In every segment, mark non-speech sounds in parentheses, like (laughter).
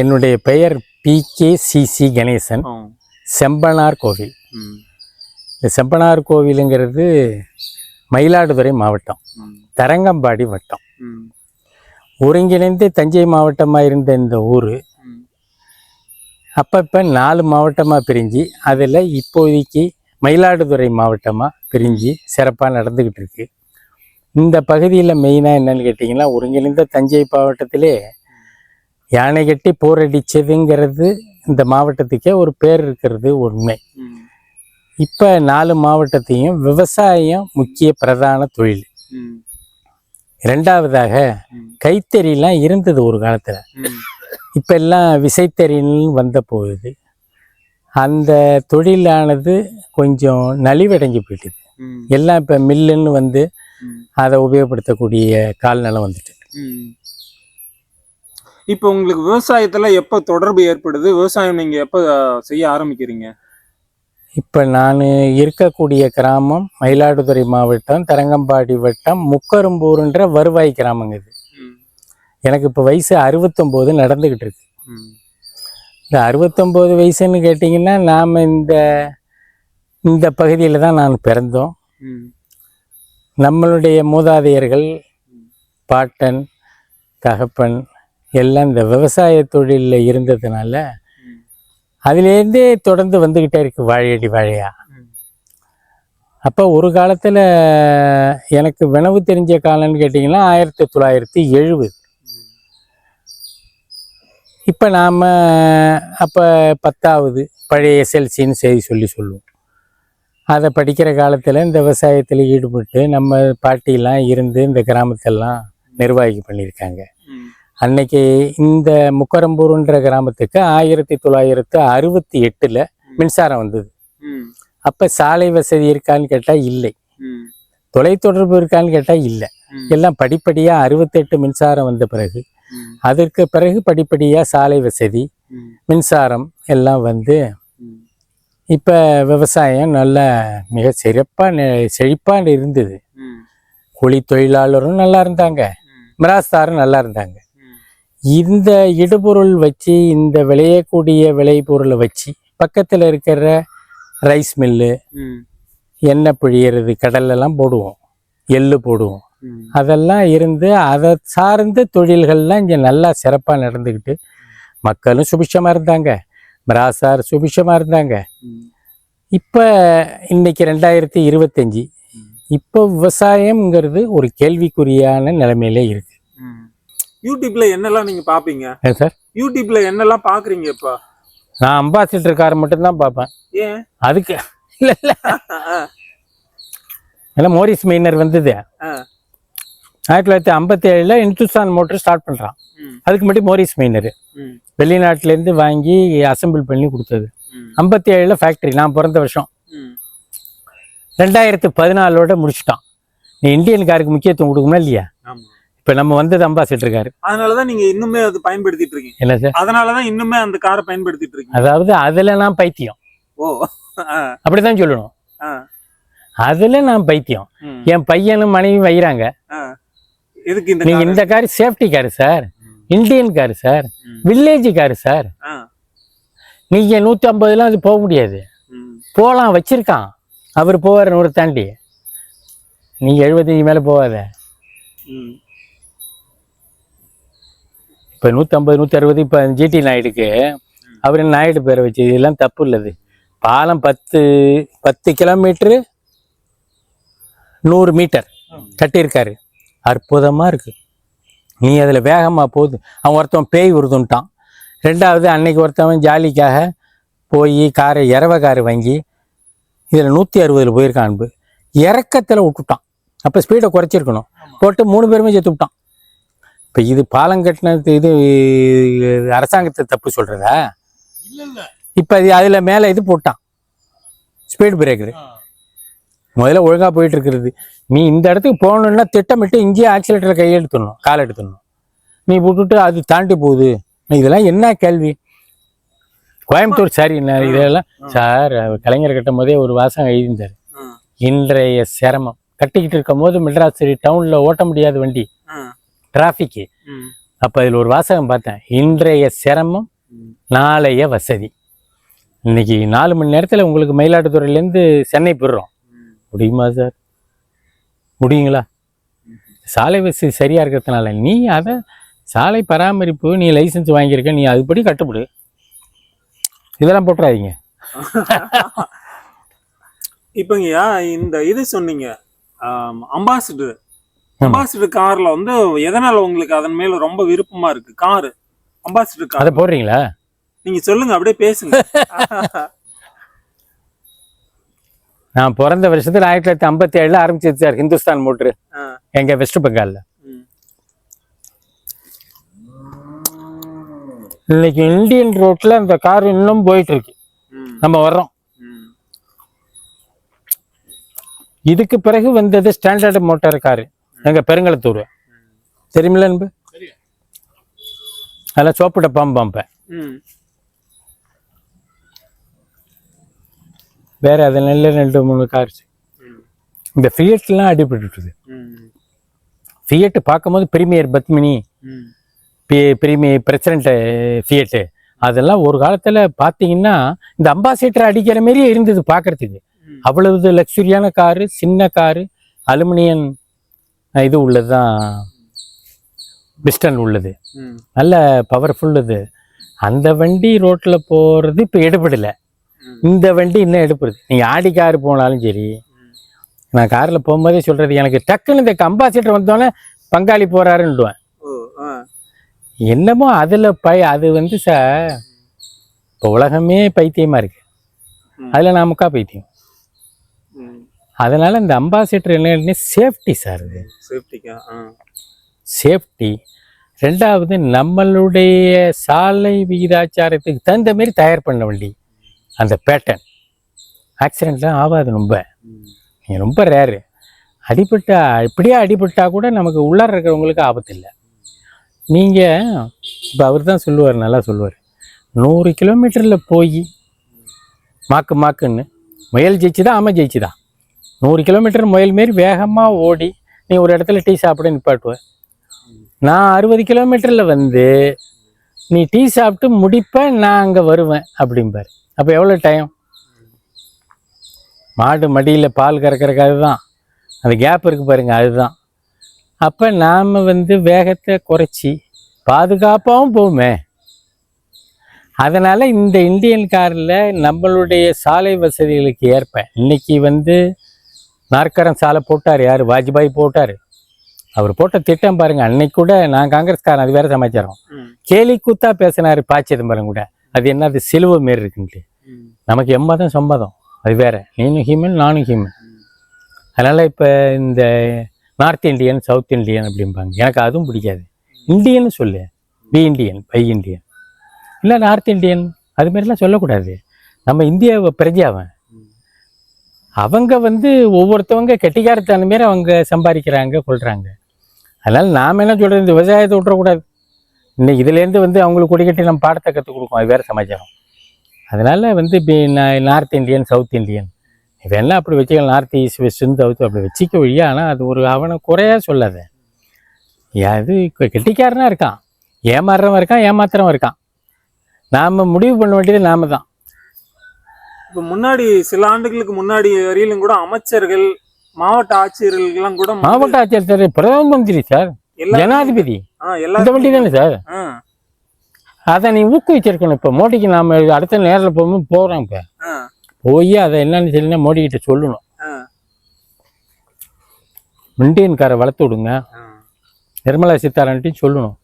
என்னுடைய பெயர் P K CC Ganesan. Sembanar Kovil. இந்த செம்பனார் கோவிலுங்கிறது மயிலாடுதுறை மாவட்டம். தரங்கம்பாடி வட்டம். ஒருங்கிணைந்து தஞ்சை மாவட்டமாக இருந்த இந்த ஊர். அப்பப்போ நாலு மாவட்டமாக பிரிஞ்சு அதில் இப்போதைக்கு மயிலாடுதுறை மாவட்டமாக பிரிஞ்சு சிறப்பாக நடந்துக்கிட்டு இருக்கு இந்த பகுதியில் மெயினாக என்னன்னு கேட்டிங்கன்னா ஒருங்கிணைந்த தஞ்சை மாவட்டத்திலே யானை கட்டி போரடிச்சதுங்கிறது இந்த மாவட்டத்துக்கே ஒரு பேர் இருக்கிறது உண்மை. இப்போ நாலு மாவட்டத்தையும் விவசாயம் முக்கிய பிரதான தொழில் ம். கைத்தறிலாம் இருந்தது ஒரு காலத்தில். இப்போ எல்லாம் விசைத்தறின்னு வந்த போகுது அந்த தொழிலானது கொஞ்சம் நலிவடைஞ்சு போயிட்டுது. எல்லாம் இப்போ மில்லுன்னு வந்து. அதை உபயோகப்படுத்தக்கூடிய கால்நிலை வந்துட்டு. இப்போ உங்களுக்கு விவசாயத்துல எப்ப தொடர்பு ஏற்படுது விவசாயம் நீங்க எப்ப செய்ய ஆரம்பிக்கிறீங்க இப்போ நான் இருக்கக்கூடிய கிராமம் மயிலாடுதுறை மாவட்டம் தரங்கம்பாடி வட்டம் முக்கரும்பூருன்ற வருவாய் கிராமங்க இது. எனக்கு இப்போ வயசு அறுபத்தொம்போது நடந்துக்கிட்டு இருக்கு. இந்த அறுபத்தொம்போது வயசுன்னு கேட்டிங்கன்னா நாம் இந்த இந்த பகுதியில் தான் நான் பிறந்தோம். நம்மளுடைய மூதாதையர்கள் பாட்டன் தகப்பன் எல்லாம் இந்த விவசாய தொழிலில் இருந்ததுனால அதுலேருந்தே தொடர்ந்து வந்துக்கிட்டே இருக்கு வாழையடி வாழையா. அப்போ ஒரு காலத்தில் எனக்கு வினவு தெரிஞ்ச காலம்னு கேட்டிங்கன்னா ஆயிரத்தி தொள்ளாயிரத்தி எழுபது. இப்போ நாம் அப்போ பத்தாவது பழைய எஸ்எல்சின்னு செய்தி சொல்லி சொல்லுவோம். அதை படிக்கிற காலத்தில் இந்த விவசாயத்தில் ஈடுபட்டு நம்ம பாட்டிலாம் இருந்து இந்த கிராமத்தெல்லாம் நிர்வாகி பண்ணியிருக்காங்க. அன்னைக்கு இந்த முக்கரம்பூருன்ற கிராமத்துக்கு ஆயிரத்தி தொள்ளாயிரத்து அறுபத்தி எட்டில் மின்சாரம் வந்தது. அப்போ சாலை வசதி இருக்கான்னு கேட்டால் இல்லை. தொலைத்தொடர்பு இருக்கான்னு கேட்டால் இல்லை. எல்லாம் படிப்படியாக அறுபத்தெட்டு மின்சாரம் வந்த பிறகு. அதற்கு பிறகு படிப்படியாக சாலை வசதி. மின்சாரம் எல்லாம் வந்து. இப்போ விவசாயம் நல்ல மிக சிறப்பாக செழிப்பாக இருந்தது. கூலி தொழிலாளரும் நல்லா இருந்தாங்க. மிராஸ்தாரும் நல்லா இருந்தாங்க. இந்த இடுபொருள் வச்சு இந்த விளையக்கூடிய விளைபொருளை வச்சு பக்கத்தில் இருக்கிற ரைஸ் மில்லு. எண்ணெய் பிழியறது கடலெல்லாம் போடுவோம் எள்ளு போடுவோம். அதெல்லாம் இருந்து அதை சார்ந்த தொழில்கள்லாம் இங்கே நல்லா சிறப்பாக நடந்துக்கிட்டு மக்களும் சுபிட்சமாக இருந்தாங்க மிராசார் சுபிட்சமாக இருந்தாங்க. இப்போ இன்னைக்கு ரெண்டாயிரத்தி இருபத்தஞ்சி இப்போ விவசாயம்ங்கிறது ஒரு கேள்விக்குறியான நிலைமையிலே இருக்கு ம். யூடியூப்ல என்னெல்லாம் நீங்க பாப்பீங்க? சார்? யூடியூப்ல என்னெல்லாம் பாக்குறீங்க இப்ப? நான் அம்பாசிடர் கார் மட்டும்தான் பார்ப்பேன் ஏன்? அதுக்கு இல்லை இல்லை. ஏன்னா மோரிஸ் மெயினர் வந்தது. ஆயிரத்தி தொள்ளாயிரத்தி ஐம்பத்தி ஏழில் இந்துஸ்தான் மோட்டர் ஸ்டார்ட் பண்ணுறான் ம். அதுக்கு மட்டும் மோரிஸ் மெயினர். வெளிநாட்டிலேருந்து வாங்கி அசெம்பிள் பண்ணி கொடுத்தது. ஐம்பத்தி ஏழில் ஃபேக்ட்ரி நான் பிறந்த வருஷம். ரெண்டாயிரத்து பதினாலோட முடிச்சிட்டான். நீ இந்தியன் காருக்கு முக்கியத்துவம் கொடுக்கணும் இல்லையா? இப்போ நம்ம வந்தது அம்பாசிடர் காரு அதனாலதான் நீங்க இன்னுமே அது பயன்படுத்திட்டு இருக்கீங்க என்ன சார் அதனாலதான் இன்னுமே அந்த காரை பயன்படுத்திட்டு இருக்கீங்க அதாவது அதில் நான் பைத்தியம் ஓ. அப்படிதான் சொல்லணும். அதில் நான் பைத்தியம். என் பையனும் மனைவி வைகிறாங்க ஆ. எதுக்கு இந்த? இந்த car safety car sir Indian car sir. Village car sir. நீங்க நூற்றி ஐம்பதுலாம் அது போக முடியாது. போகலாம் வச்சிருக்கான் அவர் போவார் நூறு தாண்டி நீங்க எழுபத்தஞ்சு மேலே போவாத. இப்போ நூற்றம்பது நூற்றி அறுபது இப்போ ஜிடி நாயுடுக்கு அவர் நாயுடு பேரை வச்சு இதெல்லாம் தப்பு இல்லது. பாலம் பத்து பத்து கிலோமீட்ரு நூறு மீட்டர் கட்டியிருக்காரு. அற்புதமாக இருக்கு. நீ அதில் வேகமாக போகுது அவன் ஒருத்தன் பேய் உருதுன்ட்டான். ரெண்டாவது அன்னைக்கு ஒருத்தவன் ஜாலிக்காக போய் காரை இரவ காரு வாங்கி இதில் நூற்றி அறுபதில் போயிருக்கான் அன்பு. இறக்கத்தில் விட்டுட்டான். அப்போ ஸ்பீடை குறைச்சிருக்கணும். போட்டு மூணு பேருமே செத்து விட்டான். இப்போ இது பாலம் கட்டினது இது அரசாங்கத்தை தப்பு சொல்கிறதா இல்ல இப்போ அது அதில் மேலே இது போட்டான். ஸ்பீடு பிரேக்கரு முதல்ல ஒழுங்காக போயிட்டு இருக்கிறது நீ இந்த இடத்துக்கு போகணுன்னா திட்டமிட்டு இங்கேயே ஆக்சிலேட்டரை கையெடுத்துடணும் கால் எடுத்துடணும். நீ விட்டுட்டு அது தாண்டி போகுது. இதெல்லாம் என்ன கேள்வி? கோயம்புத்தூர் சாரி என்ன இதெல்லாம் சார் கலைஞர் கட்டும் போதே ஒரு வாசகம் எழுதியிருந்தார். இன்றைய சிரமம். கட்டிக்கிட்டு இருக்கும் போது மெட்ராஸ் டவுனில் ஓட்ட முடியாத வண்டி. டிராஃபிக்கு. அப்போ அதில் ஒரு வாசகம் பார்த்தேன். இன்றைய சிரமம். நாளைய வசதி. இன்னைக்கு நாலு மணி நேரத்தில் உங்களுக்கு மயிலாடுதுறையிலேருந்து சென்னை போயிடுறோம். ம். முடியுமா சார்? முடியுங்களா? சாலை வசதி சரியாக இருக்கிறதுனால நீ அதை சாலை பராமரிப்பு நீ லைசன்ஸ் வாங்கியிருக்க நீ அதுபடி கட்டுப்படு. இதெல்லாம் போட்டுறாதீங்க. (laughs) இப்பங்கய்யா இந்த இது சொன்னீங்க. அம்பாசிடர். அம்பாசிடர் கார்ல வந்து எதனால உங்களுக்கு அதன் மேல ரொம்ப விருப்பமா இருக்கு? காரு அம்பாசிடர் அதை கார் போடுறீங்களா? நீங்க சொல்லுங்க அப்படியே பேசுங்க. (laughs) நான் பிறந்த வருஷத்துல ஆயிரத்தி தொள்ளாயிரத்தி ஐம்பத்தி ஏழுல ஆரம்பிச்சது சார் ஹிந்துஸ்தான் மோட்ரு. எங்க வெஸ்ட் பெங்கால்ல. இன்னைக்கு இந்தியன் ரோட்ல அந்த கார் இன்னும் போயிட்டு இருக்கு. நம்ம வர்றோம். இதுக்கு பிறகு வந்தது ஸ்டாண்டர்ட் மோட்டார் காரு எங்க பெருங்களத்தூர் தெரியுமில்ல அன்பு அதில் சோப்பு டப்பாம் பாம்பேன். வேற அது நல்ல ரெண்டு மூணு கார்ஸ். இந்த ஃபியட்லாம் அடிபட்டுட்டுது ம். ஃபியட் பார்க்கும்போது பிரீமியர் பத்மினி ம். பிரீமியர் பிரசிடண்ட் ஃபியட்டு அதெல்லாம் ஒரு காலத்தில் பார்த்தீங்கன்னா இந்த அம்பாசிடர் அடிக்கிற மாதிரியே இருந்தது பார்க்கறதுக்கு. அவ்வளவு லக்ஸுரியான காரு சின்ன காரு அலுமினியம் இது உள்ளது தான் பிஸ்டன் உள்ளது. நல்ல பவர்ஃபுல் இது அந்த வண்டி ரோட்டில் போகிறது இப்போ எடுபடலை. இந்த வண்டி இன்னும் எடுப்படுது நீங்கள் ஆடி கார் போனாலும் சரி. நான் காரில் போகும்போதே சொல்கிறது எனக்கு டக்குன்னு இந்த அம்பாசிடர் வந்தோடனே பங்காளி போகிறாருன்னுடுவேன். என்னமோ அதில் பய அது வந்து சார் இப்போ உலகமே பைத்தியமாக இருக்கு. அதில் நான் முக்கா பைத்தியம். அதனால் இந்த அம்பாசிடர் என்ன சேஃப்டி சார் இது. சேஃப்டிக்கா? ஆ. சேஃப்டி. ரெண்டாவது நம்மளுடைய சாலை விகிதாச்சாரத்துக்கு தகுந்த மாதிரி தயார் பண்ண வண்டி. அந்த பேட்டர்ன் ஆக்சிடெண்ட்லாம் ஆகாது ரொம்ப. நீங்கள் ரொம்ப ரேரு அடிபட்டா இப்படியே அடிபட்டா கூட நமக்கு உள்ளார இருக்கிறவங்களுக்கு ஆபத்து இல்லை நீங்கள் இப்போ அவர் தான் சொல்லுவார் நல்லா சொல்லுவார். நூறு கிலோமீட்டரில் போய் மாக்கு மாக்குன்னு முயல் ஜெயிச்சுதா ஆமை ஜெயிச்சுதா நூறு கிலோமீட்டர் முயல் மாரி வேகமாக ஓடி நீ ஒரு இடத்துல டீ சாப்பிட நிப்பாட்டுவ. நான் அறுபது கிலோமீட்டரில் வந்து நீ டீ சாப்பிட்டு முடிப்ப நான் அங்கே வருவேன் அப்படிம்பார். அப்போ எவ்வளோ டைம் மாடு மடியில் பால் கறக்கறக்கு அதுதான். அந்த கேப் இருக்குது பாருங்கள் அதுதான். அப்போ நாம் வந்து வேகத்தை குறைச்சி பாதுகாப்பாகவும் போவோமே அதனால் இந்த இந்தியன் காரில் நம்மளுடைய சாலை வசதிகளுக்கு ஏற்ப இன்னைக்கு வந்து நாற்கரம் சாலை போட்டார் யார்? வாஜ்பாய் போட்டார். அவர் போட்ட திட்டம் பாருங்க அன்னைக்கு கூட நான் காங்கிரஸ்காரன் அது வேற சமாச்சாரம். கேலி கூத்தா பேசினாரு ப சிதம்பரம் கூட. அது என்னது சிலுவை மாரி இருக்குன்ட்டு ம். நமக்கு எம்மதம் சம்மதம் அது வேற. நீனும் ஹியூமன் நானும் ஹியூமன் அதனால இப்போ இந்த நார்த் இந்தியன் சவுத் இந்தியன் அப்படிம்பாங்க. எனக்கு அதுவும் பிடிக்காது. இந்தியன்னு சொல்லு. பி இந்தியன் பை இந்தியன் இல்லை நார்த் இந்தியன் அது மாதிரிலாம் சொல்லக்கூடாது. நம்ம இந்தியாவை பிரஜாவன். அவங்க வந்து ஒவ்வொருத்தவங்க கெட்டிக்காரத்தான மாரி அவங்க சம்பாதிக்கிறாங்க கொள்கிறாங்க அதனால் நாம் என்ன சொல்கிறது இந்த விவசாயத்தை விட்டுறக்கூடாது. இன்னைக்கு இதுலேருந்து வந்து அவங்களுக்கு கொடிக்கட்டி நம்ம பாடத்தை கற்றுக் கொடுப்போம் அது வேறு சமாச்சாரம். அதனால் வந்து இப்போ நார்த் இந்தியன் சவுத் இந்தியன் இதெல்லாம் அப்படி வச்சுக்கலாம். நார்த் ஈஸ்ட் வெஸ்ட்னு சவுத் அப்படி வச்சிக்க வழியா ஆனால் அது ஒரு அவனை குறையாக சொல்லாத. அது கெட்டிக்காரனாக இருக்கான். ஏமாறுறவன் இருக்கான் ஏமாத்துறவன் இருக்கான். நாம் முடிவு பண்ண வேண்டியது நாம தான். இப்ப முன்னாடி சில ஆண்டுகளுக்கு முன்னாடி வரையிலும் கூட அமைச்சர்கள் மாவட்ட ஆட்சியர்கள்லாம் கூட மாவட்ட ஆட்சியர் சார் பிரதம மந்திரி சார் ஜனாதிபதி. இந்த வண்டி தானே சார்? அதை நீ ஊக்குவிச்சிருக்கணும் இப்போ. மோடிக்கு நாம அடுத்த நேரில் போகும்போது போகிறோம் இப்போ. போய் அதை என்னன்னு சொல்லி மோடி கிட்ட சொல்லணும் இந்தியன் காரை வளர்த்து விடுங்க. நிர்மலா சீதாராமன்ட்டையும் சொல்லணும்.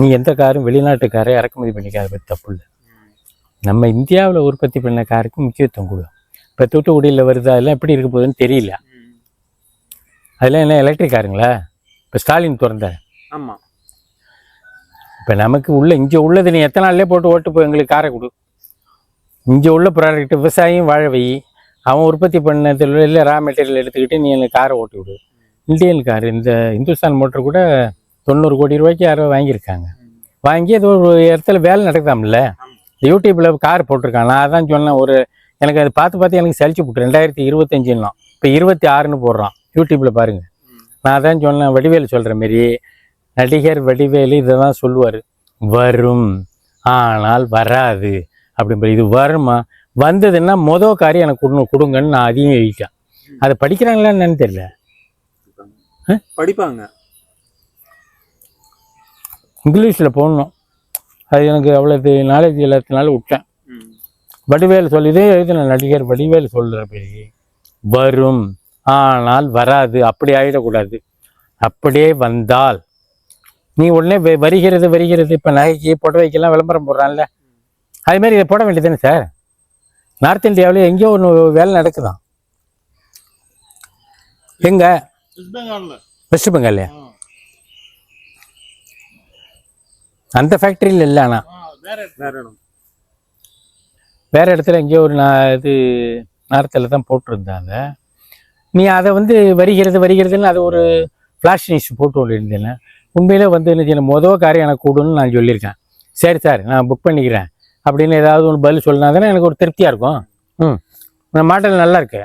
நீ எந்த காரும் வெளிநாட்டு காரை இறக்குமதி பண்ணிக்காத தப்பு இல்லை. நம்ம இந்தியாவில் உற்பத்தி பண்ண காருக்கு முக்கியத்துவம் கொடு இப்போ தூத்துக்குடியில் வருது அதெல்லாம் எப்படி இருக்க போகுதுன்னு தெரியல. அதெல்லாம் என்ன எலக்ட்ரிக் காருங்களா? இப்போ ஸ்டாலின் திறந்தார் ஆமா. இப்போ நமக்கு உள்ள இங்கே உள்ளது நீ எத்தனை நாள்லேயே போட்டு ஓட்டு போய் எங்களுக்கு காரை கொடு. இங்கே உள்ள ப்ராடக்ட் விவசாயியும் வாழ வை. அவன் உற்பத்தி பண்ணதில் இல்லை ரா மெட்டீரியல் எடுத்துக்கிட்டு நீ எனக்கு காரை ஓட்டி விடு. இந்தியன் கார் இந்த இந்துஸ்தான் மோட்டர் கூட தொண்ணூறு கோடி ரூபாய்க்கு யாரோ வாங்கியிருக்காங்க. வாங்கி ஏதோ ஒரு இடத்துல வேலை நடக்குதாம்ல? யூடியூப்பில் கார் போட்டிருக்கான். நான் அதான் சொன்னேன் ஒரு எனக்கு அதை பார்த்து பார்த்து எனக்கு சலிச்சு போட்டு ரெண்டாயிரத்தி இருபத்தஞ்சுலாம் இப்போ இருபத்தி ஆறுன்னு போடுறான் யூடியூப்பில் பாருங்கள். நான் அதான் சொன்னேன் வடிவேல் சொல்கிற மாரி நடிகர் வடிவேலு இதை தான் சொல்லுவார் வரும் ஆனால் வராது அப்படின்ற இது வருமா? வந்ததுன்னா மொதல் காரியம் எனக்கு கொடுங்க கொடுங்கன்னு நான் அதையும் எழுதிட்டேன். அதை படிக்கிறாங்களா என்னன்னு தெரியல. படிப்பாங்க. இங்கிலீஷில் போடணும். அது எனக்கு அவ்வளோ நாலேஜ் இல்லாததுனால விட்டேன். வடிவேலு சொல்லி இதே எழுதின நடிகர் வடிவேலு சொல்கிற பேரு வரும் ஆனால் வராது அப்படி ஆயிடக்கூடாது. அப்படியே வந்தால். நீ உடனே வருகிறது வருகிறது இப்போ நகைக்கு புடவைக்கெல்லாம் விளம்பரம் போடுறான்ல. அது மாதிரி இதை போட வேண்டியதுதானே சார்? நார்த் இந்தியாவில் எங்கேயோ ஒன்று வேலை நடக்குதான். எங்க? வெஸ்ட் பெங்கால்லையா அந்த ஃபேக்ட்ரியில் இல்லை ஆனால் வேறு இடத்துல எங்கேயோ ஒரு நான் இது நேரத்தில் தான் போட்டிருந்தாங்க நீ அதை வந்து வருகிறது வருகிறதுன்னு அது ஒரு ஃப்ளாஷ் நியூஸ் போட்டு கொண்டிருந்தேன். உண்மையிலே வந்து என்ன செய்யணும் மொதல் காரியம் எனக்கு கூடுன்னு நான் சொல்லியிருக்கேன். சரி சார் நான் புக் பண்ணிக்கிறேன். அப்படின்னு ஏதாவது ஒன்று பதில் சொல்லினா தானே எனக்கு ஒரு திருப்தியாக இருக்கும். ம். நான் மாடல் நல்லா இருக்கு.